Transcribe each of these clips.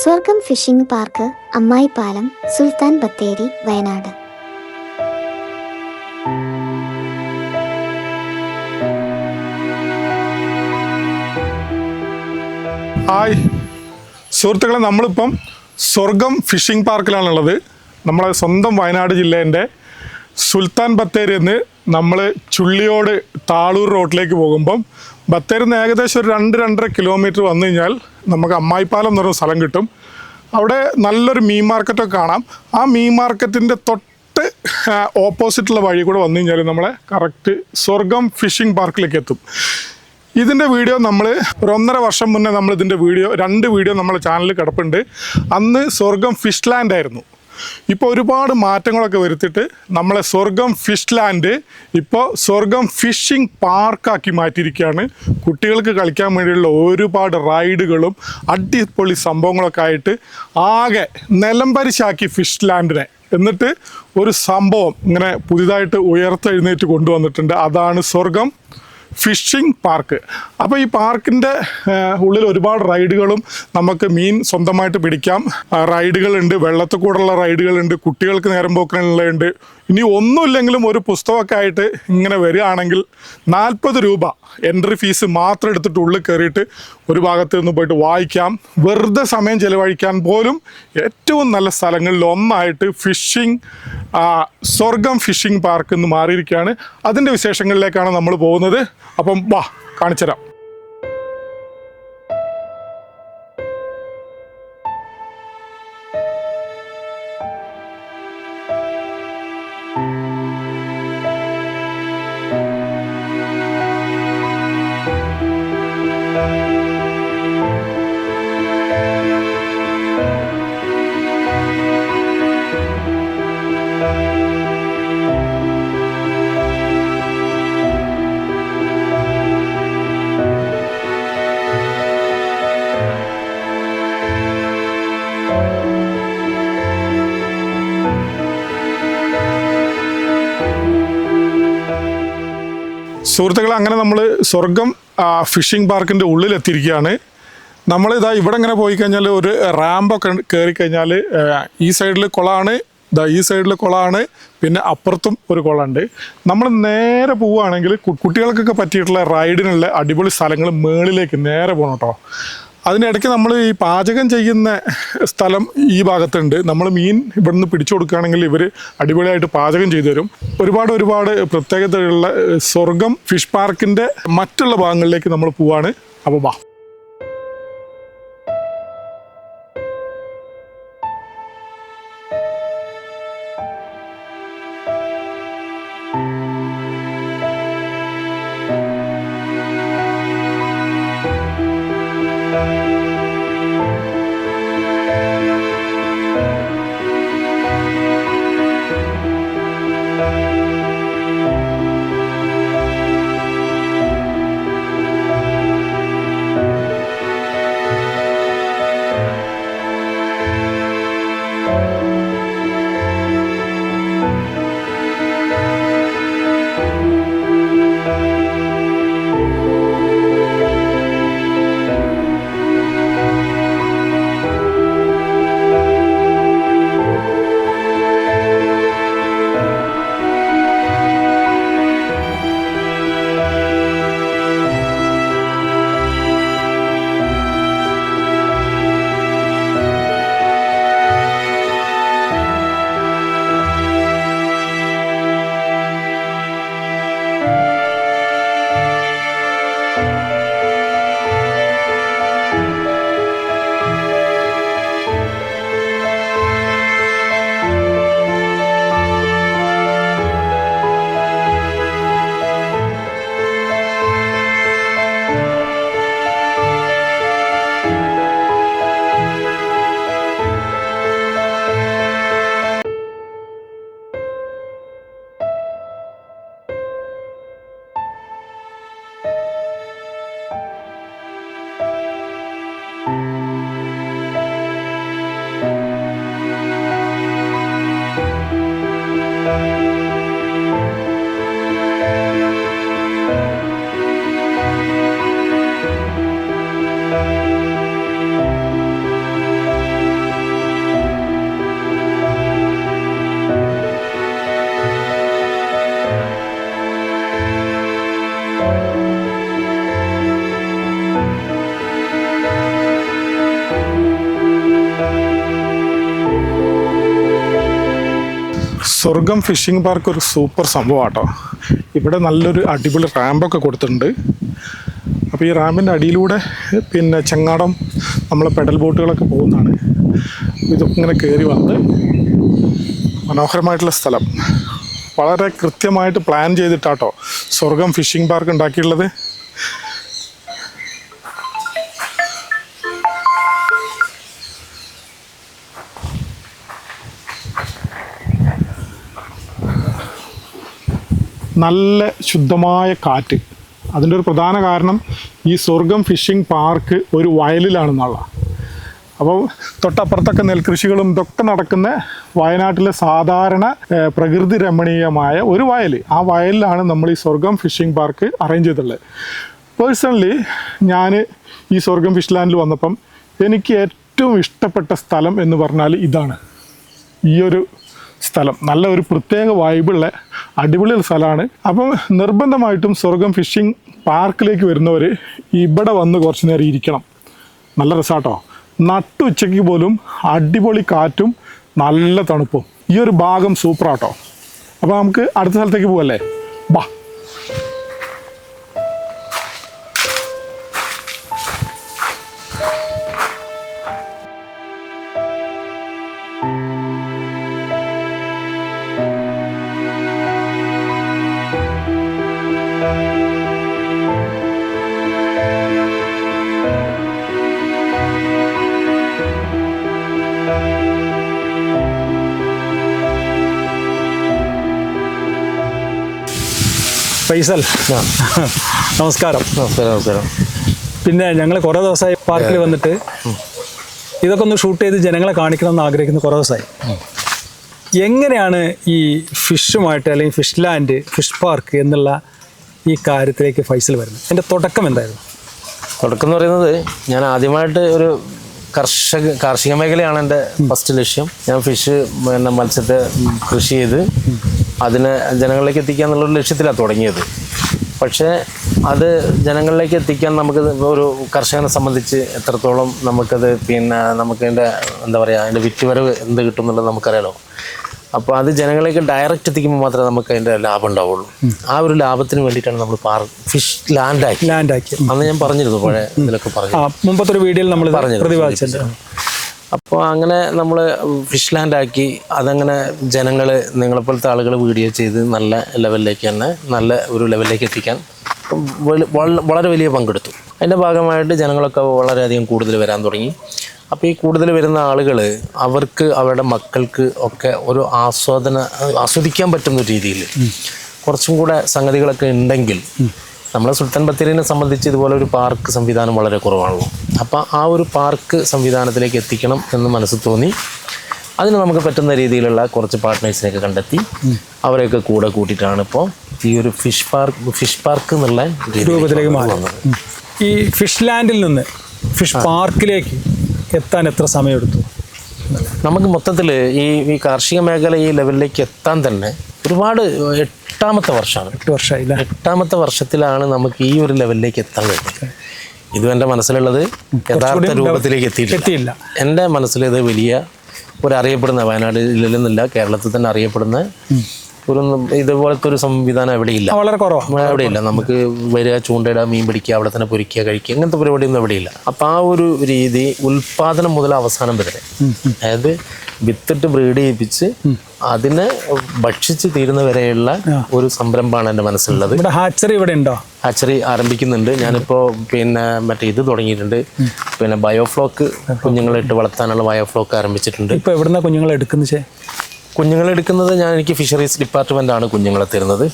Swargam fishing park Ammayippalam Sulthan Bathery Wayanad. Hi. സുഹൃത്തുക്കളെ നമ്മളിപ്പം സ്വർഗം ഫിഷിംഗ് പാർക്കിലാണുള്ളത്. നമ്മളെ സ്വന്തം വയനാട് ജില്ലേന്റെ സുൽത്താൻ ബത്തേരി എന്ന് നമ്മൾ ചുള്ളിയോട് താളൂർ റോഡിലേക്ക് പോകുമ്പം ബത്തേരിന്ന് ഏകദേശം ഒരു രണ്ട് രണ്ടര കിലോമീറ്റർ വന്നു കഴിഞ്ഞാൽ നമുക്ക് അമ്മായിപ്പാലം എന്ന് പറയുന്ന സ്ഥലം കിട്ടും. അവിടെ നല്ലൊരു മീൻ മാർക്കറ്റൊക്കെ കാണാം. ആ മീൻ മാർക്കറ്റിന്റെ തൊട്ട് ഓപ്പോസിറ്റുള്ള വഴി കൂടെ വന്നു കഴിഞ്ഞാൽ നമ്മളെ കറക്റ്റ് സ്വർഗം ഫിഷിംഗ് പാർക്കിലേക്ക് എത്തും. ഇതിന്റെ വീഡിയോ നമ്മൾ ഒരു ഒന്നര വർഷം മുന്നേ നമ്മൾ ഇതിന്റെ വീഡിയോ രണ്ട് വീഡിയോ നമ്മളെ ചാനലിൽ കിടപ്പുണ്ട്. അന്ന് സ്വർഗം ഫിഷ് ലാൻഡ് ആയിരുന്നു. ഇപ്പോൾ ഒരുപാട് മാറ്റങ്ങളൊക്കെ വരുത്തിയിട്ട് നമ്മളെ സ്വർഗം ഫിഷ് ലാൻഡ് ഇപ്പോൾ സ്വർഗം ഫിഷിംഗ് പാർക്കാക്കി മാറ്റിയിരിക്കുകയാണ്. കുട്ടികൾക്ക് കളിക്കാൻ വേണ്ടിയുള്ള ഒരുപാട് റൈഡുകളും അടിപൊളി സംഭവങ്ങളൊക്കെ ആയിട്ട് ആകെ നിലംപരിശാക്കി ഫിഷ് ലാൻഡിനെ എന്നിട്ട് ഒരു സംഭവം ഇങ്ങനെ പുതിയതായിട്ട് ഉയർത്തെഴുന്നേറ്റ് കൊണ്ടുവന്നിട്ടുണ്ട്. അതാണ് സ്വർഗം. Fishing park. അപ്പോൾ ഈ പാർക്കിന്റെ ഉള്ളിൽ ഒരുപാട് റൈഡുകളും നമുക്ക് മീൻ സ്വന്തമായിട്ട് പിടിക്കാം. റൈഡുകളുണ്ട് വെള്ളത്തിൽ കൂടെയുള്ള റൈഡുകളുണ്ട് കുട്ടികൾക്ക് നേരം പോക്കാനുള്ളതുണ്ട് ഇനി ഒന്നുമില്ലെങ്കിലും ഒരു പുസ്തകമൊക്കെ ആയിട്ട് ഇങ്ങനെ വരികയാണെങ്കിൽ നാൽപ്പത് രൂപ എൻട്രി ഫീസ് മാത്രം എടുത്തിട്ട് ഉള്ളിൽ കയറിയിട്ട് ഒരു ഭാഗത്ത് നിന്ന് പോയിട്ട് വായിക്കാം. വെറുതെ സമയം ചിലവഴിക്കാൻ പോലും ഏറ്റവും നല്ല സ്ഥലങ്ങളിൽ ഒന്നായിട്ട് ഫിഷിംഗ് സ്വർഗം ഫിഷിംഗ് പാർക്ക് എന്ന് മാറിയിരിക്കുകയാണ്. അതിന്റെ വിശേഷങ്ങളിലേക്കാണ് നമ്മൾ പോകുന്നത്. അപ്പം വാ കാണിച്ചുതരാം. സുഹൃത്തുക്കളെ അങ്ങനെ നമ്മൾ സ്വർഗം ഫിഷിംഗ് പാർക്കിന്റെ ഉള്ളിലെത്തിയിരിക്കുകയാണ്. നമ്മൾ ഇതാ ഇവിടെ ഇങ്ങനെ പോയി കഴിഞ്ഞാൽ ഒരു റാമ്പൊക്കെ കയറി കഴിഞ്ഞാൽ ഈ സൈഡിൽ കുളമാണ് ഇതാ ഈ സൈഡിൽ കുളമാണ് പിന്നെ അപ്പുറത്തും ഒരു കുളമുണ്ട് നമ്മൾ നേരെ പോവുകയാണെങ്കിൽ കുട്ടികൾക്കൊക്കെ പറ്റിയിട്ടുള്ള റൈഡിനുള്ള അടിപൊളി സ്ഥലങ്ങൾ മേളിലേക്ക് നേരെ പോകണം കേട്ടോ അതിനിടയ്ക്ക് നമ്മൾ ഈ പാചകം ചെയ്യുന്ന സ്ഥലം ഈ ഭാഗത്തുണ്ട്. നമ്മൾ മീൻ ഇവിടുന്ന് പിടിച്ചു കൊടുക്കുകയാണെങ്കിൽ ഇവർ അടിപൊളിയായിട്ട് പാചകം ചെയ്തു തരും. ഒരുപാട് ഒരുപാട് പ്രത്യേകതയുള്ള സ്വർഗം ഫിഷ് പാർക്കിന്റെ മറ്റുള്ള ഭാഗങ്ങളിലേക്ക് നമ്മൾ പോവാണ്. അപ്പോൾ വാ. സ്വർഗം ഫിഷിംഗ് പാർക്ക് ഒരു സൂപ്പർ സംഭവം ആട്ടോ ഇവിടെ നല്ലൊരു അടിപൊളി റാമ്പൊക്കെ കൊടുത്തിട്ടുണ്ട്. അപ്പോൾ ഈ റാമ്പിന്റെ അടിയിലൂടെ പിന്നെ ചെങ്ങാടം നമ്മൾ പെഡൽ ബോട്ടുകളൊക്കെ പോകുന്നതാണ്. ഇതൊക്കെ ഇങ്ങനെ കയറി വന്ന് മനോഹരമായിട്ടുള്ള സ്ഥലം. വളരെ കൃത്യമായിട്ട് പ്ലാൻ ചെയ്തിട്ടാട്ടോ സ്വർഗം ഫിഷിംഗ് പാർക്ക് ഉണ്ടാക്കിയിട്ടുള്ളത്. നല്ല ശുദ്ധമായ കാറ്റ്. അതിന്റെ ഒരു പ്രധാന കാരണം ഈ സ്വർഗം ഫിഷിംഗ് പാർക്ക് ഒരു വയലിലാണെന്നുള്ള. അപ്പോൾ തൊട്ടപ്പുറത്തൊക്കെ നെൽകൃഷികളും ഇതൊക്കെ നടക്കുന്ന വയനാട്ടിലെ സാധാരണ പ്രകൃതി രമണീയമായ ഒരു വയൽ. ആ വയലിലാണ് നമ്മൾ ഈ സ്വർഗം ഫിഷിംഗ് പാർക്ക് അറേഞ്ച് ചെയ്തിട്ടുള്ളത്. പേഴ്സണലി ഞാൻ ഈ സ്വർഗം ഫിഷ് ലാൻഡിൽ വന്നപ്പം എനിക്ക് ഏറ്റവും ഇഷ്ടപ്പെട്ട സ്ഥലം എന്ന് പറഞ്ഞാൽ ഇതാണ്. ഈ ഒരു സ്ഥലം. നല്ല ഒരു പ്രത്യേക വൈബുള്ള അടിപൊളി സ്ഥലമാണ്. അപ്പം നിർബന്ധമായിട്ടും സ്വർഗം ഫിഷിംഗ് പാർക്കിലേക്ക് വരുന്നവർ ഇവിടെ വന്ന് കുറച്ച് നേരം ഇരിക്കണം. നല്ല രസാട്ടോ. നട്ടുച്ചയ്ക്ക് പോലും അടിപൊളി കാറ്റും നല്ല തണുപ്പും. ഈ ഒരു ഭാഗം സൂപ്പറാട്ടോ അപ്പോൾ നമുക്ക് അടുത്ത സ്ഥലത്തേക്ക് പോകല്ലേ ബാ. ഫൈസൽ നമസ്കാരം. നമസ്കാരം നമസ്കാരം. പിന്നെ ഞങ്ങൾ കുറേ ദിവസമായി പാർക്കിൽ വന്നിട്ട് ഇതൊക്കെ ഒന്ന് ഷൂട്ട് ചെയ്ത് ജനങ്ങളെ കാണിക്കണം എന്ന് ആഗ്രഹിക്കുന്ന കുറേ ദിവസമായി. എങ്ങനെയാണ് ഈ ഫിഷുമായിട്ട് അല്ലെങ്കിൽ ഫിഷ് ലാൻഡ് ഫിഷ് പാർക്ക് എന്നുള്ള ഈ കാര്യത്തിലേക്ക് ഫൈസൽ വരുന്നത്? എന്റെ തുടക്കം എന്തായിരുന്നു? തുടക്കം എന്ന് പറയുന്നത് ഞാൻ ആദ്യമായിട്ട് ഒരു കർഷക കാർഷിക മേഖലയാണ് എന്റെ ഫസ്റ്റ് ലക്ഷ്യം. ഞാൻ ഫിഷ് പിന്നെ മത്സ്യത്തെ കൃഷി ചെയ്ത് അതിനെ ജനങ്ങളിലേക്ക് എത്തിക്കുക എന്നുള്ളൊരു ലക്ഷ്യത്തിലാണ് തുടങ്ങിയത്. പക്ഷേ അത് ജനങ്ങളിലേക്ക് എത്തിക്കാൻ നമുക്ക് ഒരു കർഷകനെ സംബന്ധിച്ച് എത്രത്തോളം നമുക്കത് പിന്നെ നമുക്കതിന്റെ എന്താ പറയുക അതിന്റെ വിറ്റുവരവ് എന്ത് കിട്ടും എന്നുള്ളത് നമുക്കറിയാലോ. അപ്പോൾ അത് ജനങ്ങളിലേക്ക് ഡയറക്റ്റ് എത്തിക്കുമ്പോൾ മാത്രമേ നമുക്ക് അതിന്റെ ലാഭം ഉണ്ടാവുള്ളൂ. ആ ഒരു ലാഭത്തിന് വേണ്ടിയിട്ടാണ് നമ്മൾ പാർക്ക് ഫിഷ് ലാൻഡാക്കി ലാൻഡാക്കി അന്ന് ഞാൻ പറഞ്ഞിരുന്നു പഴയ ഇതിലൊക്കെ പറഞ്ഞു മുമ്പത്തെ ഒരു വീഡിയോയിൽ നമ്മൾ പറഞ്ഞു പ്രതിപാദിച്ചിട്ടുണ്ട്. അപ്പോൾ അങ്ങനെ നമ്മൾ ഫിഷ് ലാൻഡാക്കി അതങ്ങനെ ജനങ്ങൾ നിങ്ങളെപ്പോലത്തെ ആളുകൾ വീഡിയോ ചെയ്ത് നല്ല ലെവലിലേക്ക് തന്നെ നല്ല ഒരു ലെവലിലേക്ക് എത്തിക്കാൻ വള- വള- വളരെ വലിയ പങ്കെടുത്തു. അതിന്റെ ഭാഗമായിട്ട് ജനങ്ങളൊക്കെ വളരെയധികം കൂടുതൽ വരാൻ തുടങ്ങി. അപ്പോൾ ഈ കൂടുതൽ വരുന്ന ആളുകൾ അവർക്ക് അവരുടെ മക്കൾക്ക് ഒക്കെ ഒരു ആസ്വാദന ആസ്വദിക്കാൻ പറ്റുന്ന രീതിയിൽ കുറച്ചും കൂടെ സംഗതികളൊക്കെ ഉണ്ടെങ്കിൽ നമ്മളെ സുൽത്താൻ ബത്തേരിനെ സംബന്ധിച്ച് ഇതുപോലെ ഒരു പാർക്ക് സംവിധാനം വളരെ കുറവാണല്ലോ. അപ്പോൾ ആ ഒരു പാർക്ക് സംവിധാനത്തിലേക്ക് എത്തിക്കണം എന്ന് മനസ്സിൽ തോന്നി. അതിന് നമുക്ക് പറ്റുന്ന രീതിയിലുള്ള കുറച്ച് പാർട്ട്നേഴ്സിനെയൊക്കെ കണ്ടെത്തി. അവരെയൊക്കെ കൂടെ കൂട്ടിയിട്ടാണ് ഇപ്പോൾ ഈ ഒരു ഫിഷ് പാർക്ക് ഫിഷ് പാർക്ക് എന്നുള്ള രൂപത്തിലേക്ക് മാറി. വന്നത് ഈ ഫിഷ് ലാൻഡിൽ നിന്ന് ഫിഷ് പാർക്കിലേക്ക് എത്താൻ എത്ര സമയമെടുത്തു? നമുക്ക് മൊത്തത്തിൽ ഈ ഈ കാർഷിക മേഖല ഈ ലെവലിലേക്ക് എത്താൻ തന്നെ ഒരുപാട് എട്ടാമത്തെ വർഷമാണ് എട്ട് വർഷമായില്ല എട്ടാമത്തെ വർഷത്തിലാണ് നമുക്ക് ഈ ഒരു ലെവലിലേക്ക് എത്താൻ കഴിഞ്ഞത്. ഇതും എന്റെ മനസ്സിലുള്ളത് യഥാർത്ഥ രൂപത്തിലേക്ക് എത്തിയിട്ടില്ല. എന്റെ മനസ്സിലത് വലിയ ഒരു അറിയപ്പെടുന്ന വയനാട് ജില്ലയിൽ നിന്നില്ല കേരളത്തിൽ തന്നെ അറിയപ്പെടുന്ന ഒരു ഇതുപോലത്തെ ഒരു സംവിധാനം എവിടെയില്ല. വളരെ കുറവാണ്. എവിടെയില്ല. നമുക്ക് വരിക ചൂണ്ടയിടുക മീൻ പിടിക്കുക അവിടെ തന്നെ പൊരിക്കുക കഴിക്കുക അങ്ങനത്തെ പരിപാടിയൊന്നും എവിടെയില്ല. അപ്പം ആ ഒരു രീതി ഉൽപാദനം മുതൽ അവസാനം വരെ. അതായത് വിത്തിട്ട് ബ്രീഡ് ചെയ്യിപ്പിച്ച് അതിനെ ഭക്ഷിച്ച് തീരുന്നവരെയുള്ള ഒരു സംരംഭമാണ് എന്റെ മനസ്സിലുള്ളത്. ഹാച്ചറി ഇവിടെ ഉണ്ടോ? ഹാച്ചറി ആരംഭിക്കുന്നുണ്ട്. ഞാനിപ്പോൾ പിന്നെ മറ്റേ ഇത് തുടങ്ങിയിട്ടുണ്ട്. പിന്നെ ബയോഫ്ലോക്ക് കുഞ്ഞുങ്ങളിട്ട് വളർത്താനുള്ള ബയോഫ്ലോക്ക് ആരംഭിച്ചിട്ടുണ്ട്. ഇപ്പൊ എവിടുന്ന കുഞ്ഞുങ്ങളെ എടുക്കുന്നു ചേ കുഞ്ഞുങ്ങളെ എടുക്കുന്നത് ഞാൻ എനിക്ക് ഫിഷറീസ് ഡിപ്പാർട്ട്മെന്റ് ആണ് കുഞ്ഞുങ്ങളെ തരുന്നത്.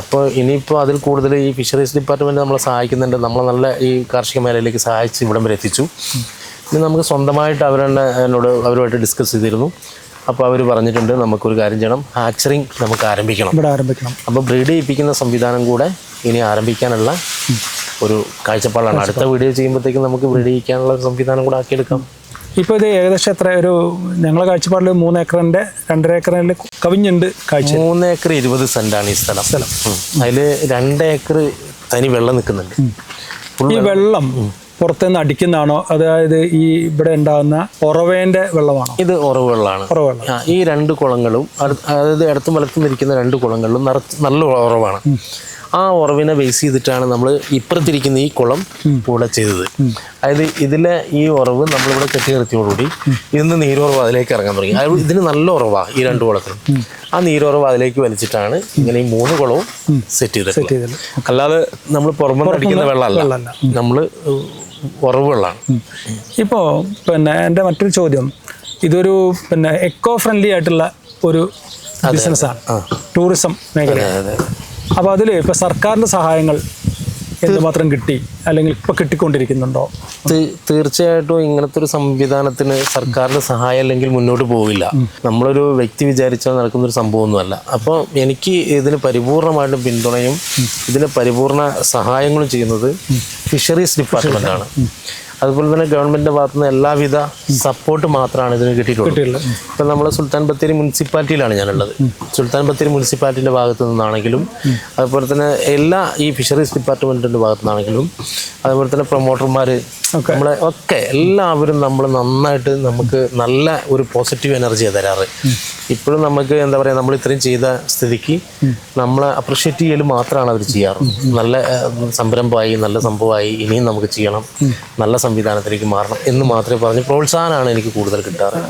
അപ്പോൾ ഇനിയിപ്പോൾ അതിൽ കൂടുതൽ ഈ ഫിഷറീസ് ഡിപ്പാർട്ട്മെന്റ് നമ്മളെ സഹായിക്കുന്നുണ്ട്. നമ്മളെ നല്ല ഈ കാർഷിക മേഖലയിലേക്ക് സഹായിച്ച് ഇവിടം വരെ എത്തിച്ചു. ഇനി നമുക്ക് സ്വന്തമായിട്ട് അവരെന്നെ എന്നോട് അവരുമായിട്ട് ഡിസ്കസ് ചെയ്തിരുന്നു. അപ്പോൾ അവർ പറഞ്ഞിട്ടുണ്ട് നമുക്കൊരു കാര്യം ചെയ്യണം. ഹാച്ചറിങ് നമുക്ക് ആരംഭിക്കണം. ഇവിടെ ആരംഭിക്കണം. അപ്പോൾ ബ്രീഡ് ചെയ്യിപ്പിക്കുന്ന സംവിധാനം കൂടെ ഇനി ആരംഭിക്കാനുള്ള ഒരു കാഴ്ചപ്പാടാണ്. അടുത്ത വീഡിയോ ചെയ്യുമ്പോഴത്തേക്കും നമുക്ക് ബ്രീഡ് ചെയ്യിക്കാനുള്ള സംവിധാനം കൂടെ ആക്കിയെടുക്കാം. ഇപ്പൊ ഇത് ഏകദേശം എത്ര? ഒരു ഞങ്ങളെ കാഴ്ചപ്പാടിൽ മൂന്ന് ഏക്കറിന്റെ രണ്ടര ഏക്കറിൽ കവിഞ്ഞുണ്ട് കാഴ്ച. മൂന്ന് ഏക്കർ ഇരുപത് സെന്റാണ് ഈ സ്ഥലം. സ്ഥലം. അതിൽ രണ്ട് ഏക്കർ തനി വെള്ളം നിൽക്കുന്നുണ്ട്. ഈ വെള്ളം. പുറത്തുനിന്ന് അടിക്കുന്നതാണോ? അതായത് ഈ ഇവിടെ ഉണ്ടാകുന്ന ഒറവേന്റെ വെള്ളമാണോ? ഇത് ഉറവെള്ളം ആ, ഈ രണ്ട് കുളങ്ങളും അതായത് ഇടത്തും വലത്തും ഇരിക്കുന്ന രണ്ട് കുളങ്ങളിലും നല്ല ഉറവാണ്. ആ ഉറവിനെ ബേസ് ചെയ്തിട്ടാണ് നമ്മൾ ഇപ്പുറത്തിരിക്കുന്ന ഈ കുളം കൂടെ ചെയ്തത്. അതായത് ഇതിലെ ഈ ഉറവ് നമ്മളിവിടെ കെട്ടി നിർത്തിയോടുകൂടി ഇതിന്ന് നീരുറവ് അതിലേക്ക് ഇറങ്ങാൻ തുടങ്ങി. അതായത് ഇതിന് നല്ല ഉറവാണ് ഈ രണ്ട് കുളത്തിനും ആ നീരുറവ് അതിലേക്ക് വലിച്ചിട്ടാണ് ഇങ്ങനെ ഈ മൂന്ന് കുളവും സെറ്റ് ചെയ്തത് അല്ലാതെ നമ്മൾ പുറമെ അടിക്കുന്ന വെള്ളമല്ല. നമ്മൾ ഉറവ് വെള്ളമാണ് ഇപ്പോൾ പിന്നെ എന്റെ മറ്റൊരു ചോദ്യം. ഇതൊരു പിന്നെ എക്കോ ഫ്രണ്ട്ലി ആയിട്ടുള്ള ഒരു ബിസിനസ്സാണ് ടൂറിസം മേഖല അപ്പോൾ അതിൽ ഇപ്പോൾ സർക്കാരിന്റെ സഹായങ്ങൾ എന്തുമാത്രം കിട്ടി അല്ലെങ്കിൽ ഇപ്പൊ കിട്ടിക്കൊണ്ടിരിക്കുന്നുണ്ടോ? തീർച്ചയായിട്ടും ഇങ്ങനത്തെ ഒരു സംവിധാനത്തിന് സർക്കാരിന്റെ സഹായം അല്ലെങ്കിൽ മുന്നോട്ട് പോവില്ല. നമ്മളൊരു വ്യക്തി വിചാരിച്ചാൽ നടക്കുന്ന ഒരു സംഭവമൊന്നുമല്ല. അപ്പോൾ എനിക്ക് ഇതിന് പരിപൂർണമായിട്ടും പിന്തുണയും ഇതിന് പരിപൂർണ സഹായങ്ങളും ചെയ്യുന്നത് ഫിഷറീസ് ഡിപ്പാർട്ട്മെന്റ് ആണ് അതുപോലെ തന്നെ ഗവൺമെന്റിന്റെ ഭാഗത്തു നിന്ന് എല്ലാവിധ സപ്പോർട്ട് മാത്രമാണ് ഇതിന് കിട്ടിയിട്ടുള്ളത്. ഇപ്പൊ നമ്മൾ സുൽത്താൻ ബത്തേരി മുനിസിപ്പാലിറ്റിയിലാണ് ഞാനുള്ളത്. സുൽത്താൻ ബത്തേരി മുനിസിപ്പാലിറ്റിന്റെ ഭാഗത്തു നിന്നാണെങ്കിലും അതുപോലെ തന്നെ എല്ലാ ഈ ഫിഷറീസ് ഡിപ്പാർട്ട്മെന്റിന്റെ ഭാഗത്തു നിന്നാണെങ്കിലും അതുപോലെ തന്നെ പ്രൊമോട്ടർമാർ നമ്മളെ ഒക്കെ എല്ലാവരും നമ്മൾ നന്നായിട്ട് നമുക്ക് നല്ല ഒരു പോസിറ്റീവ് എനർജിയാണ് തരാറ്. ഇപ്പോഴും നമുക്ക് എന്താ പറയുക നമ്മൾ ഇത്രയും ചെയ്ത സ്ഥിതിക്ക് നമ്മളെ അപ്രിഷ്യേറ്റ് ചെയ്യൽ മാത്രമാണ് അവർ ചെയ്യാറ്. നല്ല സംരംഭമായി നല്ല സംഭവമായി ഇനിയും നമുക്ക് ചെയ്യണം. നല്ല സംവിധാനത്തിലേക്ക് മാറണം എന്ന് മാത്രമേ പറഞ്ഞ് പ്രോത്സാഹനമാണ് എനിക്ക് കൂടുതൽ കിട്ടാറ്.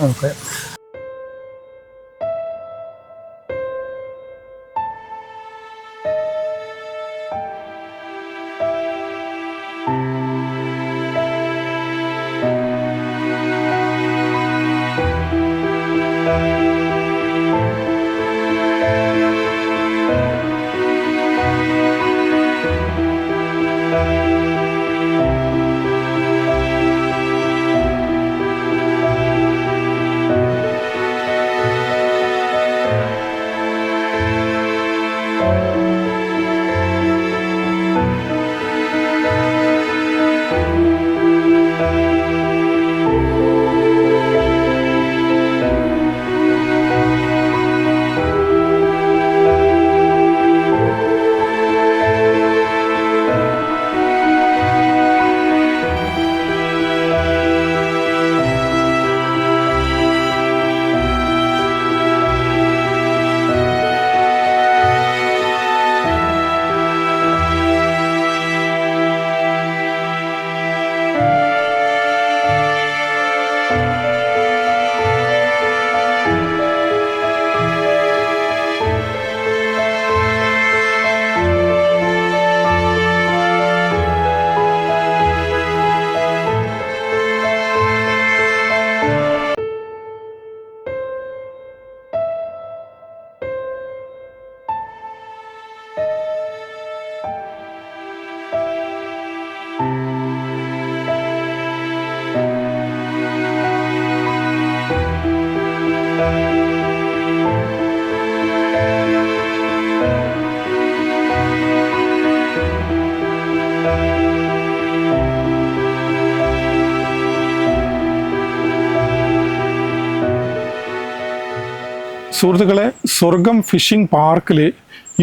സുഹൃത്തുക്കളെ സ്വർഗം ഫിഷിംഗ് പാർക്കിൽ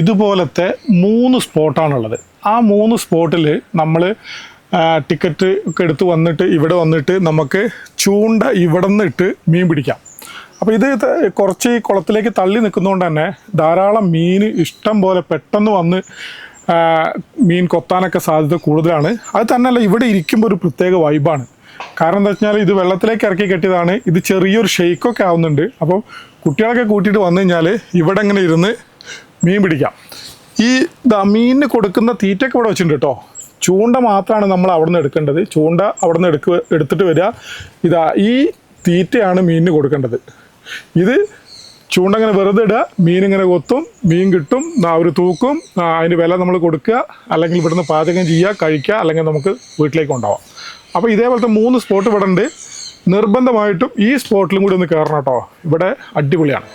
ഇതുപോലത്തെ മൂന്ന് സ്പോട്ടാണുള്ളത്. ആ മൂന്ന് സ്പോട്ടിൽ നമ്മൾ ടിക്കറ്റ് ഒക്കെ എടുത്ത് വന്നിട്ട് ഇവിടെ വന്നിട്ട് നമുക്ക് ചൂണ്ട ഇവിടെ നിന്ന് ഇട്ട് മീൻ പിടിക്കാം. അപ്പോൾ ഇത് കുറച്ച് കുളത്തിലേക്ക് തള്ളി നിൽക്കുന്നതുകൊണ്ട് തന്നെ ധാരാളം മീൻ ഇഷ്ടം പോലെ പെട്ടെന്ന് വന്ന് മീൻ കൊത്താനൊക്കെ സാധ്യത കൂടുതലാണ്. അത് തന്നെയല്ല ഇവിടെ ഇരിക്കുമ്പോൾ ഒരു പ്രത്യേക വൈബാണ് കാരണം എന്താ വെച്ചാൽ ഇത് വെള്ളത്തിലേക്ക് ഇറക്കി കെട്ടിയതാണ്. ഇത് ചെറിയൊരു ഷെയ്ക്കൊക്കെ ആവുന്നുണ്ട്. അപ്പോൾ കുട്ടികളൊക്കെ കൂട്ടിയിട്ട് വന്നു കഴിഞ്ഞാൽ ഇവിടെ ഇങ്ങനെ ഇരുന്ന് മീൻ പിടിക്കാം. ഈ മീനിന് കൊടുക്കുന്ന തീറ്റയൊക്കെ ഇവിടെ വെച്ചിട്ടുണ്ട് കേട്ടോ. ചൂണ്ട മാത്രമാണ് നമ്മൾ അവിടെ നിന്ന് എടുക്കേണ്ടത്. ചൂണ്ട അവിടെ നിന്ന് എടുക്കുക എടുത്തിട്ട് വരിക. ഇതാ ഈ തീറ്റയാണ് മീനിന് കൊടുക്കേണ്ടത്. ഇത് ചൂണ്ട ഇങ്ങനെ വെറുതെ ഇടുക മീൻ ഇങ്ങനെ കൊത്തും മീൻ കിട്ടും ഒരു തൂക്കും അതിന് വില നമ്മൾ കൊടുക്കുക അല്ലെങ്കിൽ ഇവിടുന്ന് പാചകം ചെയ്യുക കഴിക്കുക അല്ലെങ്കിൽ നമുക്ക് വീട്ടിലേക്ക് കൊണ്ടുപോകാം അപ്പോൾ ഇതേപോലത്തെ മൂന്ന് സ്പോട്ട് ഇവിടെ ഉണ്ട്. നിർബന്ധമായിട്ടും ഈ സ്പോട്ടിലും കൂടി ഒന്ന് കയറണം കേട്ടോ. ഇവിടെ അടിപൊളിയാണ്.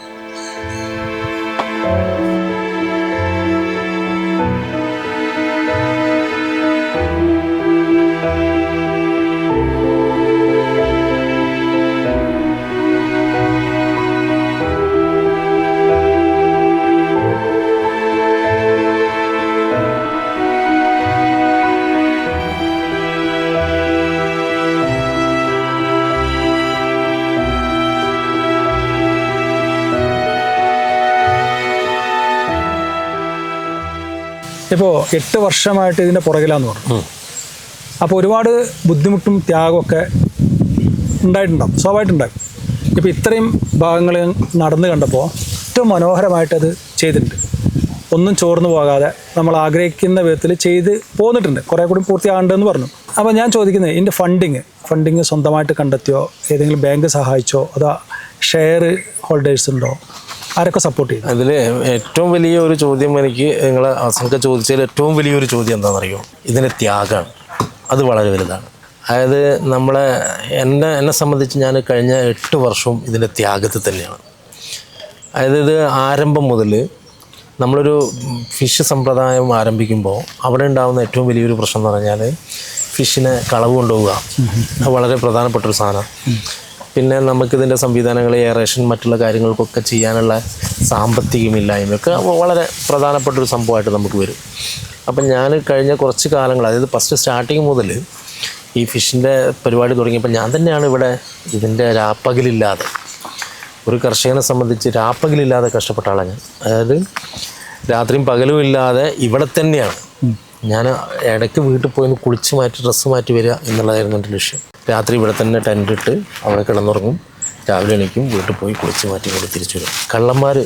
ഇപ്പോൾ എട്ട് വർഷമായിട്ട് ഇതിന്റെ പുറകിലാന്ന് പറഞ്ഞു. അപ്പോൾ ഒരുപാട് ബുദ്ധിമുട്ടും ത്യാഗമൊക്കെ ഉണ്ടായിട്ടുണ്ടാവും. സ്വാഭാവികമായിട്ടുണ്ടാവും. ഇപ്പോൾ ഇത്രയും ഭാഗങ്ങൾ നടന്നു കണ്ടപ്പോൾ ഏറ്റവും മനോഹരമായിട്ടത് ചെയ്തിട്ടുണ്ട്. ഒന്നും ചോർന്നു പോകാതെ നമ്മൾ ആഗ്രഹിക്കുന്ന വിധത്തിൽ ചെയ്ത് പോന്നിട്ടുണ്ട്. കുറേ കൂടി പൂർത്തിയാകേണ്ടതെന്ന് പറഞ്ഞു. അപ്പോൾ ഞാൻ ചോദിക്കുന്നത് ഇതിന്റെ ഫണ്ടിങ് ഫണ്ടിങ് സ്വന്തമായിട്ട് കണ്ടെത്തിയോ? ഏതെങ്കിലും ബാങ്ക് സഹായിച്ചോ? അതോ ഷെയർ ഹോൾഡേഴ്സ് ഉണ്ടോ? ആരൊക്കെ സപ്പോർട്ട് ചെയ്തു? അതിൽ ഏറ്റവും വലിയ ഒരു ചോദ്യം എനിക്ക് നിങ്ങൾ അസംഖ ചോദിച്ചതിൽ ഏറ്റവും വലിയൊരു ചോദ്യം എന്താണെന്നറിയോ ഇതിന്റെ ത്യാഗമാണ് അത് വളരെ വലുതാണ്. അതായത് നമ്മളെ എന്നെ എന്നെ സംബന്ധിച്ച് ഞാൻ കഴിഞ്ഞ എട്ട് വർഷവും ഇതിന്റെ ത്യാഗത്തിൽ തന്നെയാണ്. അതായത് ഇത് ആരംഭം മുതൽ നമ്മളൊരു ഫിഷ് സമ്പ്രദായം ആരംഭിക്കുമ്പോൾ അവിടെ ഉണ്ടാകുന്ന ഏറ്റവും വലിയൊരു പ്രശ്നം എന്ന് പറഞ്ഞാൽ ഫിഷിനെ കളവ് കൊണ്ടുപോവുക. അത് വളരെ പ്രധാനപ്പെട്ട ഒരു സാധനം. പിന്നെ നമുക്കിതിന്റെ സംവിധാനങ്ങൾ എയറേഷൻ മറ്റുള്ള കാര്യങ്ങൾക്കൊക്കെ ചെയ്യാനുള്ള സാമ്പത്തികമില്ലായ്മയൊക്കെ വളരെ പ്രധാനപ്പെട്ട ഒരു സംഭവമായിട്ട് നമുക്ക് വരും. അപ്പം ഞാൻ കഴിഞ്ഞ കുറച്ച് കാലങ്ങൾ അതായത് ഫസ്റ്റ് സ്റ്റാർട്ടിങ് മുതൽ ഈ ഫിഷിന്റെ പരിപാടി തുടങ്ങിയപ്പോൾ ഞാൻ തന്നെയാണ് ഇവിടെ ഇതിന്റെ രാപ്പകലില്ലാതെ ഒരു കർഷകനെ സംബന്ധിച്ച് രാപ്പകലില്ലാതെ കഷ്ടപ്പെട്ട ആളാണ് ഞാൻ. അതായത് രാത്രിയും പകലും ഇല്ലാതെ ഇവിടെ തന്നെയാണ്. ഞാൻ ഇടയ്ക്ക് വീട്ടിൽ പോയി കുളിച്ച് മാറ്റി ഡ്രസ്സ് മാറ്റി വരിക എന്നുള്ളതായിരുന്നു എന്റെ ലക്ഷ്യം. രാത്രി ഇവിടെ തന്നെ ടെന്റ് ഇട്ട് അവിടെ കിടന്നുറങ്ങും. രാവിലെ എണീക്കും വീട്ടിൽ പോയി കുളിച്ച് മാറ്റി കൊണ്ട് തിരിച്ചു വരും. കള്ളന്മാർ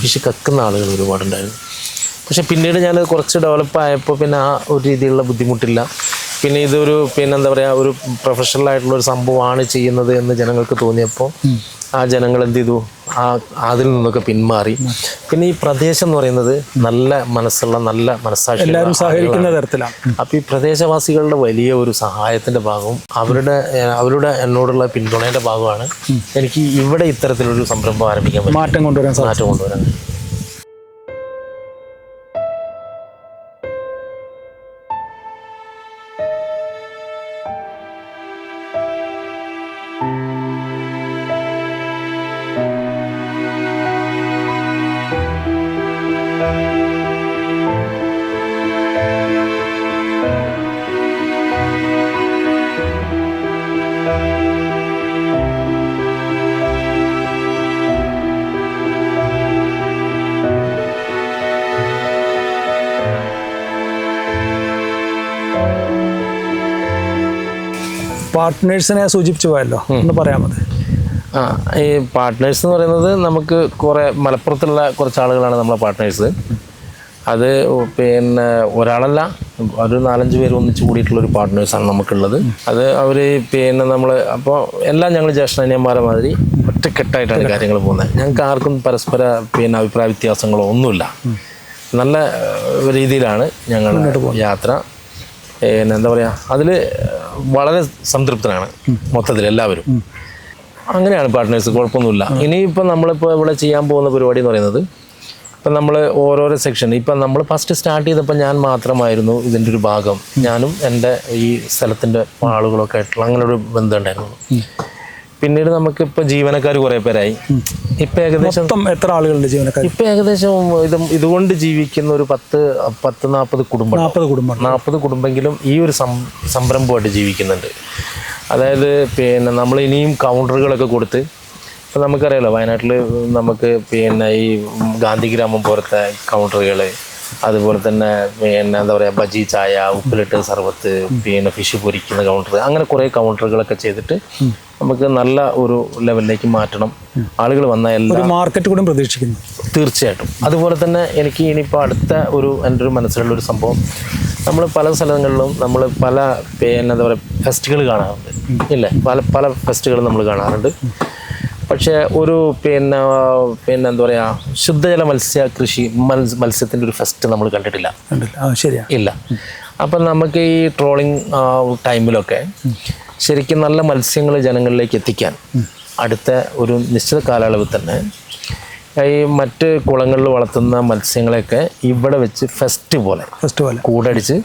ഫിഷ് കക്കുന്ന ആളുകൾ ഒരുപാടുണ്ടായിരുന്നു. പക്ഷെ പിന്നീട് ഞാൻ കുറച്ച് ഡെവലപ്പ് ആയപ്പോൾ പിന്നെ ആ ഒരു രീതിയിലുള്ള ബുദ്ധിമുട്ടില്ല. പിന്നെ ഇതൊരു പിന്നെന്താ പറയുക ഒരു പ്രൊഫഷണൽ ആയിട്ടുള്ള ഒരു സംഭവമാണ് ചെയ്യുന്നത് എന്ന് ജനങ്ങൾക്ക് തോന്നിയപ്പോൾ ആ ജനങ്ങൾ എന്ത് ചെയ്തു? ആ അതിൽ നിന്നൊക്കെ പിന്മാറി. പിന്നെ ഈ പ്രദേശം എന്ന് പറയുന്നത് നല്ല മനസ്സുള്ള നല്ല മനസ്സാക്ഷി എല്ലാവരും സഹകരിക്കുന്ന തരത്തിലാണ്. അപ്പം ഈ പ്രദേശവാസികളുടെ വലിയ ഒരു സഹായത്തിന്റെ ഭാഗവും അവരുടെ അവരുടെ എന്നോടുള്ള പിന്തുണയുടെ ഭാഗമാണ് എനിക്ക് ഇവിടെ ഇത്തരത്തിലൊരു സംരംഭം ആരംഭിക്കാൻ പറ്റും മാറ്റം കൊണ്ടുവരാൻ മാറ്റം കൊണ്ടുവരാൻ പാർട്ട്നേഴ്സിനെ സൂചിപ്പിച്ചു പോയല്ലോ എന്ന് പറയാൻ മതി ആ ഈ പാർട്ട്നേഴ്സ് എന്ന് പറയുന്നത് നമുക്ക് കുറേ മലപ്പുറത്തുള്ള കുറച്ച് ആളുകളാണ് നമ്മളെ പാർട്ട്നേഴ്സ്. അത് പിന്നെ ഒരാളല്ല ഒരു നാലഞ്ച് പേര് ഒന്നിച്ച് കൂടിയിട്ടുള്ള ഒരു പാർട്ട്നേഴ്സാണ് നമുക്കുള്ളത്. അത് അവർ പിന്നെ നമ്മൾ അപ്പോൾ എല്ലാം ഞങ്ങൾ ജ്യേഷ്ഠനിയന്മാരെ മാതിരി ഒറ്റക്കെട്ടായിട്ടാണ് കാര്യങ്ങൾ പോകുന്നത്. ഞങ്ങൾക്ക് ആർക്കും പരസ്പര പിന്നെ അഭിപ്രായ വ്യത്യാസങ്ങളോ ഒന്നുമില്ല. നല്ല രീതിയിലാണ് ഞങ്ങൾ യാത്ര. പിന്നെ എന്താ പറയുക അതിൽ വളരെ സംതൃപ്തനാണ് മൊത്തത്തിൽ എല്ലാവരും. അങ്ങനെയാണ് പാർട്ട്നേഴ്സ് കുഴപ്പമൊന്നുമില്ല. ഇനിയിപ്പോൾ നമ്മളിപ്പോൾ ഇവിടെ ചെയ്യാൻ പോകുന്ന പരിപാടി എന്ന് പറയുന്നത് ഇപ്പം നമ്മൾ ഓരോരോ സെക്ഷൻ ഇപ്പം നമ്മൾ ഫസ്റ്റ് സ്റ്റാർട്ട് ചെയ്തപ്പോൾ ഞാൻ മാത്രമായിരുന്നു ഇതിന്റെ ഒരു ഭാഗം. ഞാനും എന്റെ ഈ സ്ഥലത്തിന്റെ ആളുകളൊക്കെ ആയിട്ടുള്ള അങ്ങനെ ഒരു ബന്ധം ഉണ്ടായിരുന്നു. പിന്നീട് നമുക്ക് ഇപ്പൊ ജീവനക്കാർ കുറെ പേരായി. ഇപ്പൊ ഏകദേശം എത്ര ആളുകളുണ്ട് ജീവനക്കാർ ഇപ്പൊ ഏകദേശം ഇത് ഇതുകൊണ്ട് ജീവിക്കുന്ന ഒരു പത്ത് പത്ത് നാൽപ്പത് കുടുംബം. നാൽപ്പത് കുടുംബം നാൽപ്പത് കുടുംബെങ്കിലും ഈ ഒരു സംരംഭമായിട്ട് ജീവിക്കുന്നുണ്ട്. അതായത് പിന്നെ നമ്മൾ ഇനിയും കൗണ്ടറുകളൊക്കെ കൊടുത്ത് ഇപ്പം നമുക്കറിയാലോ വയനാട്ടിൽ നമുക്ക് പിന്നെ ഈ ഗാന്ധിഗ്രാമം പോലത്തെ കൗണ്ടറുകൾ അതുപോലെ തന്നെ പിന്നെ എന്താ പറയുക ബജി ചായ ഉപ്പിലിട്ട് സർബത്ത് പിന്നെ ഫിഷ് പൊരിക്കുന്ന കൗണ്ടർ അങ്ങനെ കുറേ കൗണ്ടറുകളൊക്കെ ചെയ്തിട്ട് നമുക്ക് നല്ല ഒരു ലെവലിലേക്ക് മാറ്റണം. ആളുകൾ വന്ന എല്ലാ മാർക്കറ്റ് കൂടെ പ്രതീക്ഷിക്കുന്നു. തീർച്ചയായിട്ടും. അതുപോലെ തന്നെ എനിക്ക് ഇനിയിപ്പോൾ അടുത്ത ഒരു എന്റെ ഒരു മനസ്സിലുള്ള ഒരു സംഭവം. നമ്മൾ പല സ്ഥലങ്ങളിലും നമ്മൾ പല പിന്നെ എന്താ പറയുക ഫെസ്റ്റുകൾ കാണാറുണ്ട്. ഇല്ലേ? പല പല ഫെസ്റ്റുകൾ നമ്മൾ കാണാറുണ്ട്. പക്ഷേ ഒരു പിന്നെ പിന്നെ എന്താ പറയുക ശുദ്ധജല മത്സ്യ കൃഷി മത്സ്യ മത്സ്യത്തിന്റെ ഒരു ഫെസ്റ്റ് നമ്മൾ കണ്ടിട്ടില്ല. ശരിയാ. ഇല്ല. അപ്പം നമുക്ക് ഈ ട്രോളിങ് ടൈമിലൊക്കെ ശരിക്കും നല്ല മത്സ്യങ്ങൾ ജനങ്ങളിലേക്ക് എത്തിക്കാൻ. അടുത്ത ഒരു നിശ്ചിത കാലയളവിൽ തന്നെ ഈ മറ്റ് കുളങ്ങളിൽ വളർത്തുന്ന മത്സ്യങ്ങളെയൊക്കെ ഇവിടെ വെച്ച് ഫെസ്റ്റ് പോലെ ഫെസ്റ്റ് പോലെ. കൂടടിച്ച്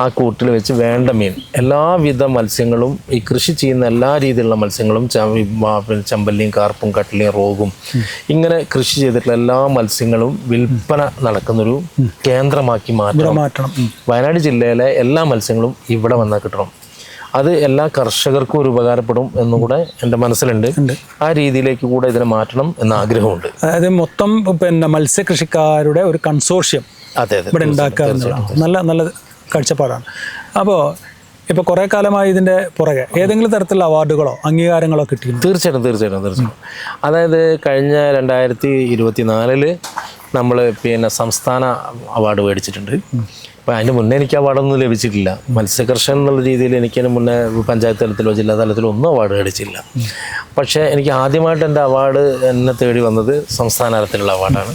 ആ കൂട്ടിൽ വെച്ച് വേണ്ട മീൻ എല്ലാവിധ മത്സ്യങ്ങളും ഈ കൃഷി ചെയ്യുന്ന എല്ലാ രീതിയിലുള്ള മത്സ്യങ്ങളും ചെമ്പല്ലിയും കാർപ്പും കട്ടിലിയും റോഗും ഇങ്ങനെ കൃഷി ചെയ്തിട്ടുള്ള എല്ലാ മത്സ്യങ്ങളും വിൽപ്പന നടക്കുന്നൊരു കേന്ദ്രമാക്കി മാറ്റണം. മാറ്റണം. വയനാട് ജില്ലയിലെ എല്ലാ മത്സ്യങ്ങളും ഇവിടെ വന്നാൽ കിട്ടണം. അത് എല്ലാ കർഷകർക്കും ഒരു ഉപകാരപ്പെടും എന്നും കൂടെ എന്റെ മനസ്സിലുണ്ട്. ആ രീതിയിലേക്ക് കൂടെ ഇതിനെ മാറ്റണം എന്ന ആഗ്രഹമുണ്ട്. അതായത് മൊത്തം പിന്നെ മത്സ്യകൃഷിക്കാരുടെ ഒരു കൺസോർഷ്യം അതെ അതെ. ഇവിടെ ഉണ്ടാക്കുക എന്നുള്ളതാണ്. നല്ല നല്ല കാഴ്ചപ്പാടാണ്. അപ്പോൾ ഇപ്പോൾ കുറേ കാലമായി ഇതിന്റെ പുറകെ ഏതെങ്കിലും തരത്തിലുള്ള അവാർഡുകളോ അംഗീകാരങ്ങളോ കിട്ടി തീർച്ചയായിട്ടും തീർച്ചയായിട്ടും തീർച്ചയായിട്ടും. അതായത് കഴിഞ്ഞ രണ്ടായിരത്തി ഇരുപത്തി നാലിൽ നമ്മൾ പിന്നെ സംസ്ഥാന അവാർഡ് മേടിച്ചിട്ടുണ്ട്. അപ്പോൾ അതിന് മുന്നേ എനിക്ക് അവാർഡൊന്നും ലഭിച്ചിട്ടില്ല. മത്സ്യകർഷകൻ എന്നുള്ള രീതിയിൽ എനിക്ക് അതിന് മുന്നേ പഞ്ചായത്ത് തലത്തിലോ ജില്ലാ തലത്തിലോ ഒന്നും അവാർഡ് മേടിച്ചില്ല. പക്ഷേ എനിക്ക് ആദ്യമായിട്ട് എന്റെ അവാർഡ് എന്നെ തേടി വന്നത് സംസ്ഥാന തലത്തിലുള്ള അവാർഡാണ്.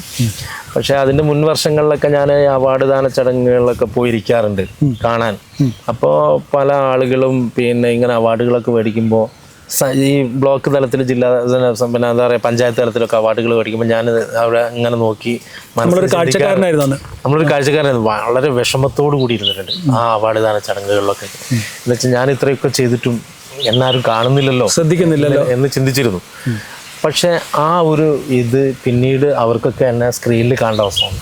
പക്ഷേ അതിന്റെ മുൻ വർഷങ്ങളിലൊക്കെ ഞാൻ അവാർഡ് ദാന ചടങ്ങുകളിലൊക്കെ പോയിരിക്കാറുണ്ട് കാണാൻ. അപ്പോൾ പല ആളുകളും പിന്നെ ഇങ്ങനെ അവാർഡുകളൊക്കെ മേടിക്കുമ്പോൾ ഈ ബ്ലോക്ക് തലത്തിൽ ജില്ലാ പിന്നെ എന്താ പറയുക പഞ്ചായത്ത് തലത്തിലൊക്കെ അവാർഡുകൾ മേടിക്കുമ്പോൾ ഞാൻ അവിടെ ഇങ്ങനെ നോക്കി നമ്മളൊരു കാഴ്ചക്കാരനായിരുന്നു അന്ന്. നമ്മളൊരു കാഴ്ചക്കാരനായിരുന്നു. വളരെ വിഷമത്തോടു കൂടി ഇരുന്നിട്ടുണ്ട് ആ അവാർഡ് ദാന ചടങ്ങുകളിലൊക്കെ. എന്ന് വെച്ചാൽ ഞാൻ ഇത്രയൊക്കെ ചെയ്തിട്ടും എന്നാരും കാണുന്നില്ലല്ലോ. ശ്രദ്ധിക്കുന്നില്ലല്ലോ. എന്ന് ചിന്തിച്ചിരുന്നു. പക്ഷെ ആ ഒരു ഇത് പിന്നീട് അവർക്കൊക്കെ എന്നെ സ്ക്രീനിൽ കാണേണ്ട അവസ്ഥയാണ്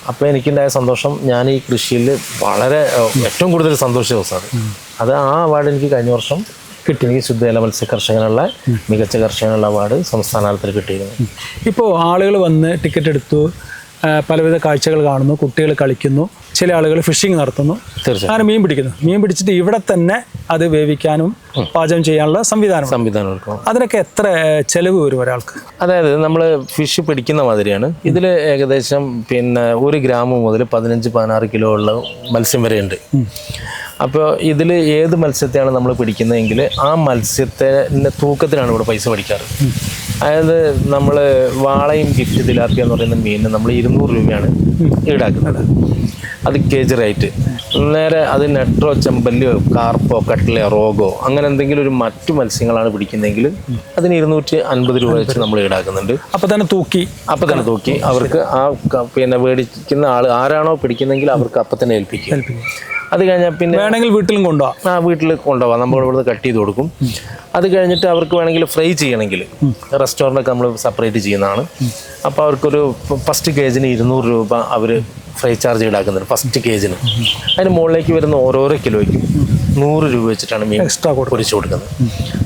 അപ്പൊ അപ്പോൾ എനിക്കുണ്ടായ സന്തോഷം ഞാൻ ഈ കൃഷിയിൽ വളരെ ഏറ്റവും കൂടുതൽ സന്തോഷിച്ച ദിവസമാണ്. അത് ആ അവാർഡ് എനിക്ക് കഴിഞ്ഞ വർഷം കിട്ടി ശുദ്ധജല മത്സ്യ കർഷകനുള്ള മികച്ച കർഷകനുള്ള അവാർഡ് സംസ്ഥാന തലത്തിൽ കിട്ടിയിരുന്നു. ഇപ്പോൾ ആളുകൾ വന്ന് ടിക്കറ്റ് എടുത്തു പലവിധ കാഴ്ചകൾ കാണുന്നു കുട്ടികൾ കളിക്കുന്നു ചില ആളുകൾ ഫിഷിംഗ് നടത്തുന്നു. അങ്ങനെ മീൻ പിടിക്കുന്നു മീൻ പിടിച്ചിട്ട് ഇവിടെ തന്നെ അത് വേവിക്കാനും പാചകം ചെയ്യാനുള്ള സംവിധാനം സംവിധാനം അതിനൊക്കെ എത്ര ചെലവ് വരും ഒരാൾക്ക്? അതായത് നമ്മൾ ഫിഷ് പിടിക്കുന്ന മാതിരിയാണ്. ഇതിൽ ഏകദേശം പിന്നെ ഒരു ഗ്രാം മുതൽ പതിനഞ്ച് പതിനാറ് കിലോ ഉള്ള മത്സ്യം വരെ ഉണ്ട് അപ്പോൾ ഇതിൽ ഏത് മത്സ്യത്തെയാണ് നമ്മൾ പിടിക്കുന്നതെങ്കിൽ ആ മത്സ്യത്തിന്റെ തൂക്കത്തിനാണ് ഇവിടെ പൈസ പഠിക്കാറ്. അതായത് നമ്മൾ വാളയും ഗിഫ്റ്റ് തിലാപ്പിയ എന്ന് പറയുന്ന മീനിന് നമ്മൾ ഇരുന്നൂറ് രൂപയാണ് ഈടാക്കുന്നത്. അത് കേജ് റേറ്റ് നേരെ അത് നെട്രോ ചെമ്പല്ലിയോ കാർപ്പോ കട്ടിലയോ റോഗോ അങ്ങനെ എന്തെങ്കിലും ഒരു മറ്റു മത്സ്യങ്ങളാണ് പിടിക്കുന്നതെങ്കിൽ അതിന് ഇരുന്നൂറ്റി അൻപത് രൂപ വെച്ച് നമ്മൾ ഈടാക്കുന്നുണ്ട്. അപ്പോൾ തന്നെ തൂക്കി. അപ്പം തന്നെ തൂക്കി. അവർക്ക് ആ പിന്നെ മേടിക്കുന്ന ആൾ ആരാണോ പിടിക്കുന്നതെങ്കിൽ അവർക്ക് അപ്പം തന്നെ ഏൽപ്പിക്കും. അത് കഴിഞ്ഞാൽ പിന്നെ വേണമെങ്കിൽ വീട്ടിലും കൊണ്ടുപോകാം ആ വീട്ടിൽ കൊണ്ടുപോകാം നമ്മൾ ഇവിടുന്ന് കട്ട് ചെയ്ത് കൊടുക്കും. അത് കഴിഞ്ഞിട്ട് അവർക്ക് വേണമെങ്കിൽ ഫ്രൈ ചെയ്യണമെങ്കിൽ റെസ്റ്റോറന്റൊക്കെ നമ്മൾ സെപ്പറേറ്റ് ചെയ്യുന്നതാണ്. അപ്പോൾ അവർക്കൊരു ഫസ്റ്റ് കേജിന് ഇരുന്നൂറ് രൂപ അവർ ഫ്രൈ ചാർജ് ഈടാക്കുന്നുണ്ട് ഫസ്റ്റ് കേജിന് അതിന് മുകളിലേക്ക് വരുന്ന ഓരോരോ കിലോയ്ക്കും നൂറ് രൂപ വെച്ചിട്ടാണ് മീൻ എക്സ്ട്രാ പൊരിച്ചു കൊടുക്കുന്നത്.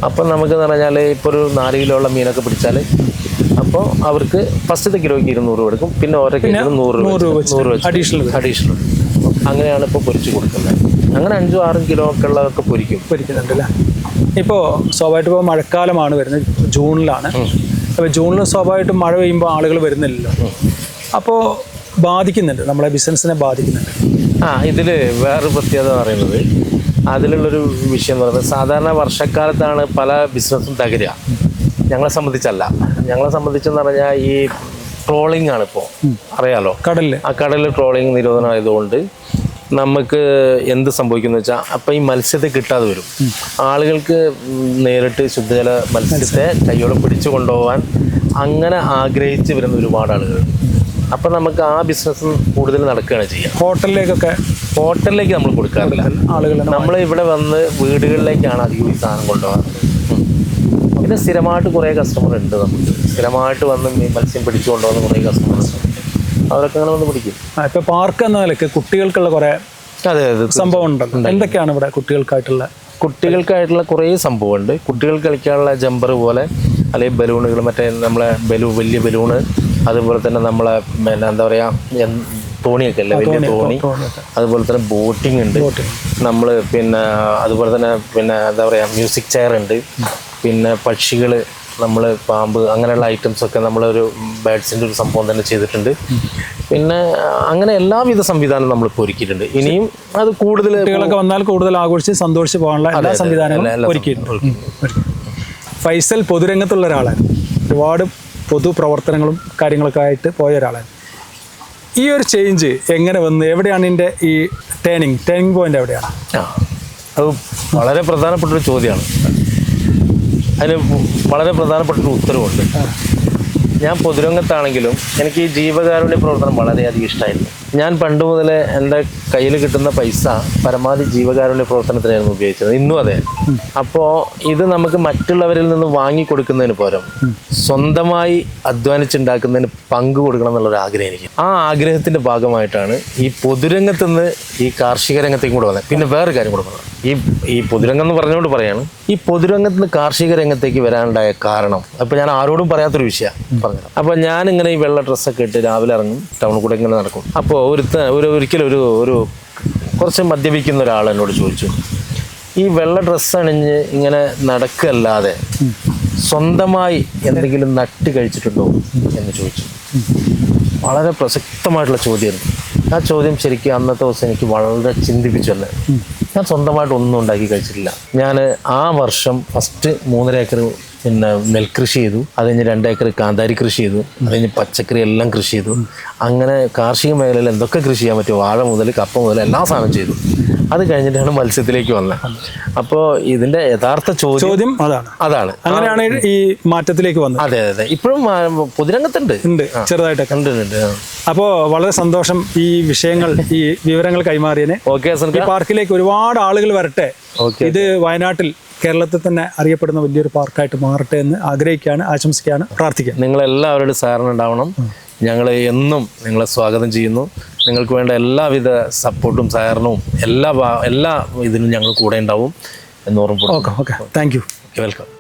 അപ്പം നമുക്ക് എന്ന് പറഞ്ഞാൽ ഇപ്പോൾ ഒരു നാല് കിലോ ഉള്ള മീനൊക്കെ പിടിച്ചാൽ അപ്പോൾ അവർക്ക് ഫസ്റ്റത്തെ കിലോയ്ക്ക് ഇരുന്നൂറ് രൂപ എടുക്കും പിന്നെ ഓരോ കിലോ നൂറ് രൂപ നൂറ് രൂപ അഡീഷണൽ അഡീഷണൽ അങ്ങനെയാണ് ഇപ്പോൾ പൊരിച്ചു കൊടുക്കുന്നത്. അങ്ങനെ അഞ്ചും ആറും കിലോ ഒക്കെ ഉള്ളതൊക്കെ പൊരിക്കും. പൊരിക്കുന്നുണ്ട് അല്ലേ ഇപ്പോൾ സ്വാഭാവികമായിട്ട് ഇപ്പോൾ മഴക്കാലമാണ് വരുന്നത്. ജൂണിലാണ്. അപ്പോൾ ജൂണിൽ സ്വാഭാവികമായിട്ടും മഴ പെയ്യുമ്പോൾ ആളുകൾ വരുന്നില്ലല്ലോ. അപ്പോൾ ബാധിക്കുന്നുണ്ട്. നമ്മളെ ബിസിനസ്സിനെ ബാധിക്കുന്നുണ്ട്. ആ ഇതിൽ വേറൊരു പ്രത്യേകത എന്ന് പറയുന്നത് അതിലുള്ളൊരു വിഷയം എന്ന് പറയുന്നത് സാധാരണ വർഷക്കാലത്താണ് പല ബിസിനസ്സും തകരുക. ഞങ്ങളെ സംബന്ധിച്ചല്ല. ഞങ്ങളെ സംബന്ധിച്ചെന്ന് പറഞ്ഞാൽ ഈ ട്രോളിംഗ് ആണ് ഇപ്പോൾ അറിയാലോ? കടലിൽ ആ കടലിൽ ട്രോളിംഗ് നിരോധനം ആയതുകൊണ്ട് നമുക്ക് എന്ത് സംഭവിക്കുന്നു വെച്ചാൽ അപ്പം ഈ മത്സ്യത്തെ കിട്ടാതെ വരും. ആളുകൾക്ക് നേരിട്ട് ശുദ്ധജല മത്സ്യത്തെ കൈയോടെ പിടിച്ചു കൊണ്ടുപോകാൻ അങ്ങനെ ആഗ്രഹിച്ച് വരുന്ന ഒരുപാട് ആളുകൾ. അപ്പം നമുക്ക് ആ ബിസിനസ് കൂടുതൽ നടക്കുകയാണ് ചെയ്യുക ഹോട്ടലിലേക്കൊക്കെ ഹോട്ടലിലേക്ക് നമ്മൾ കൊടുക്കാറില്ല. ആളുകൾ നമ്മൾ ഇവിടെ വന്ന് വീടുകളിലേക്കാണ് അധികം ഈ സാധനം കൊണ്ടുപോകാറ്. പിന്നെ സ്ഥിരമായിട്ട് കുറേ കസ്റ്റമർ ഉണ്ട് നമുക്ക്. സ്ഥിരമായിട്ട് വന്ന് മത്സ്യം പിടിച്ചു കൊണ്ടുപോകുന്ന കുറേ കസ്റ്റമർ ഉണ്ട്. അവരൊക്കെ അങ്ങനെ വന്ന് പഠിക്കും ഇപ്പൊ പാർക്ക് എന്ന നിലയ്ക്ക് കുട്ടികൾക്കുള്ള കുറേ സംഭവം ഉണ്ടല്ലോ. എന്തൊക്കെയാണ് ഇവിടെ കുട്ടികൾക്കായിട്ടുള്ള കുട്ടികൾക്കായിട്ടുള്ള കുറേ സംഭവമുണ്ട്. കുട്ടികൾക്ക് കളിക്കാനുള്ള ജമ്പർ പോലെ അല്ലെങ്കിൽ ബലൂണുകൾ മറ്റേ നമ്മളെ ബലൂ വലിയ ബലൂണ് അതുപോലെ തന്നെ നമ്മളെ പിന്നെ എന്താ പറയുക തോണിയൊക്കെ അല്ലേ വലിയ തോണി അതുപോലെ തന്നെ ബോട്ടിംഗ് ഉണ്ട്. നമ്മൾ പിന്നെ അതുപോലെ തന്നെ പിന്നെ എന്താ പറയുക മ്യൂസിക് ചെയർ ഉണ്ട്. പിന്നെ പക്ഷികൾ നമ്മൾ പാമ്പ് അങ്ങനെയുള്ള ഐറ്റംസ് ഒക്കെ നമ്മളൊരു ബേഡ്സിന്റെ ഒരു സംഭവം തന്നെ ചെയ്തിട്ടുണ്ട്. പിന്നെ അങ്ങനെ എല്ലാവിധ സംവിധാനം നമ്മളിപ്പോൾ ഒരുക്കിയിട്ടുണ്ട്. ഇനിയും അത് കൂടുതൽ കുട്ടികളൊക്കെ വന്നാൽ കൂടുതൽ ആഘോഷിച്ച് സന്തോഷിച്ച് പോകാനുള്ള എല്ലാ സംവിധാനങ്ങളും ഒരുക്കിയിട്ടുണ്ട്. ഫൈസൽ പൊതുരംഗത്തുള്ള ഒരാളാണ് ഒരുപാട് പൊതു പ്രവർത്തനങ്ങളും കാര്യങ്ങളൊക്കെ ആയിട്ട് പോയ ഒരാളാണ് ഈ ഒരു ചേഞ്ച് എങ്ങനെ വന്ന്? എവിടെയാണ് ഇതിന്റെ ഈ ടേണിങ് ടേണിങ് പോയിന്റ് എവിടെയാണ്? അത് വളരെ പ്രധാനപ്പെട്ട ഒരു ചോദ്യമാണ്. അതിന് വളരെ പ്രധാനപ്പെട്ട ഒരു ഉത്തരവുണ്ട് ഞാൻ പൊതുരംഗത്താണെങ്കിലും എനിക്ക് ഈ ജീവകാരുണ്യ പ്രവർത്തനം വളരെയധികം ഇഷ്ടമായിരുന്നു ഞാൻ പണ്ട് മുതലേ എന്റെ കയ്യിൽ കിട്ടുന്ന പൈസ പരമാവധി ജീവകാരുണ്യ പ്രവർത്തനത്തിനായിരുന്നു ഉപയോഗിച്ചത്. ഇന്നും അതെ. അപ്പോൾ ഇത് നമുക്ക് മറ്റുള്ളവരിൽ നിന്ന് വാങ്ങി കൊടുക്കുന്നതിന് പകരം സ്വന്തമായി അധ്വാനിച്ചുണ്ടാക്കുന്നതിന് പങ്ക് കൊടുക്കണം എന്നുള്ളൊരു ആഗ്രഹം എനിക്ക്. ആ ആഗ്രഹത്തിന്റെ ഭാഗമായിട്ടാണ് ഈ പൊതുരംഗത്തുനിന്ന് ഈ കാർഷിക രംഗത്തേക്കും കൂടെ വന്നത്. പിന്നെ വേറൊരു കാര്യം കൂടെ പറഞ്ഞു ഈ ഈ പൊതുരംഗം എന്ന് പറഞ്ഞുകൊണ്ട് പറയാണ്. ഈ പൊതുരംഗത്ത് നിന്ന് കാർഷിക രംഗത്തേക്ക് വരാനുണ്ടായ കാരണം അപ്പോൾ ഞാൻ ആരോടും പറയാത്തൊരു വിഷയമാണ് പറഞ്ഞത് അപ്പോൾ ഇങ്ങനെ ഈ വെള്ള ഡ്രസ്സൊക്കെ ഇട്ട് രാവിലെ ഇറങ്ങും ടൗണിൽ കൂടെ ഇങ്ങനെ നടക്കും. അപ്പോൾ ഒരു ഒരു ഒരിക്കലും ഒരു ഒരു കുറച്ച് മദ്യപിക്കുന്ന ഒരാൾ എന്നോട് ചോദിച്ചു ഈ വെള്ള ഡ്രസ്സ് അണിഞ്ഞ് ഇങ്ങനെ നടക്കല്ലാതെ സ്വന്തമായി എന്തെങ്കിലും നട്ട് കഴിച്ചിട്ടുണ്ടോ? എന്ന് ചോദിച്ചു. വളരെ പ്രസക്തമായിട്ടുള്ള ചോദ്യമായിരുന്നു. ആ ചോദ്യം ശരിക്കും അന്നത്തെ ദിവസം എനിക്ക് വളരെ ചിന്തിപ്പിച്ചു തന്നെ. ഞാൻ സ്വന്തമായിട്ട് ഒന്നും ഉണ്ടാക്കി കഴിച്ചിട്ടില്ല. ഞാൻ ആ വർഷം ഫസ്റ്റ് മൂന്നര ഏക്കർ പിന്നെ നെൽകൃഷി ചെയ്തു. അത് കഴിഞ്ഞ് രണ്ട് ഏക്കർ കാന്താരി കൃഷി ചെയ്തു. അത് കഴിഞ്ഞ് പച്ചക്കറി എല്ലാം കൃഷി ചെയ്തു. അങ്ങനെ കാർഷിക മേഖലയിൽ എന്തൊക്കെ കൃഷി ചെയ്യാൻ പറ്റുമോ വാഴ മുതൽ കപ്പ മുതൽ എല്ലാ സാധനം ചെയ്തു. അത് കഴിഞ്ഞിട്ടാണ് മത്സ്യത്തിലേക്ക് വന്നത്. അപ്പോൾ ഇതിന്റെ യഥാർത്ഥ ചോദ്യം അതാണ്. അതാണ്. അങ്ങനെയാണ് ഈ മാറ്റത്തിലേക്ക് വന്നത്. അതെ അതെ അതെ. ഇപ്പോഴും പൊതുരംഗത്തുണ്ട്. ഉണ്ട് ചെറുതായിട്ടൊക്കെ. ഉണ്ട് ഉണ്ട് അപ്പോൾ വളരെ സന്തോഷം ഈ വിഷയങ്ങൾ ഈ വിവരങ്ങൾ കൈമാറിയതിന്. ഓക്കെ പാർക്കിലേക്ക് ഒരുപാട് ആളുകൾ വരട്ടെ. ഇത് വയനാട്ടിൽ കേരളത്തിൽ തന്നെ അറിയപ്പെടുന്ന വലിയൊരു പാർക്കായിട്ട് മാറട്ടെ എന്ന് ആഗ്രഹിക്കുകയാണ് ആശംസിക്കുകയാണ് പ്രാർത്ഥിക്കുക നിങ്ങളെല്ലാവരുടെ സഹകരണം ഉണ്ടാവണം. ഞങ്ങൾ എന്നും നിങ്ങളെ സ്വാഗതം ചെയ്യുന്നു. നിങ്ങൾക്ക് വേണ്ട എല്ലാവിധ സപ്പോർട്ടും സഹകരണവും എല്ലാ എല്ലാ ഇതിനും ഞങ്ങൾ കൂടെ ഉണ്ടാവും എന്ന് ഓർമ്മപ്പെടും okay okay. Thank you welcome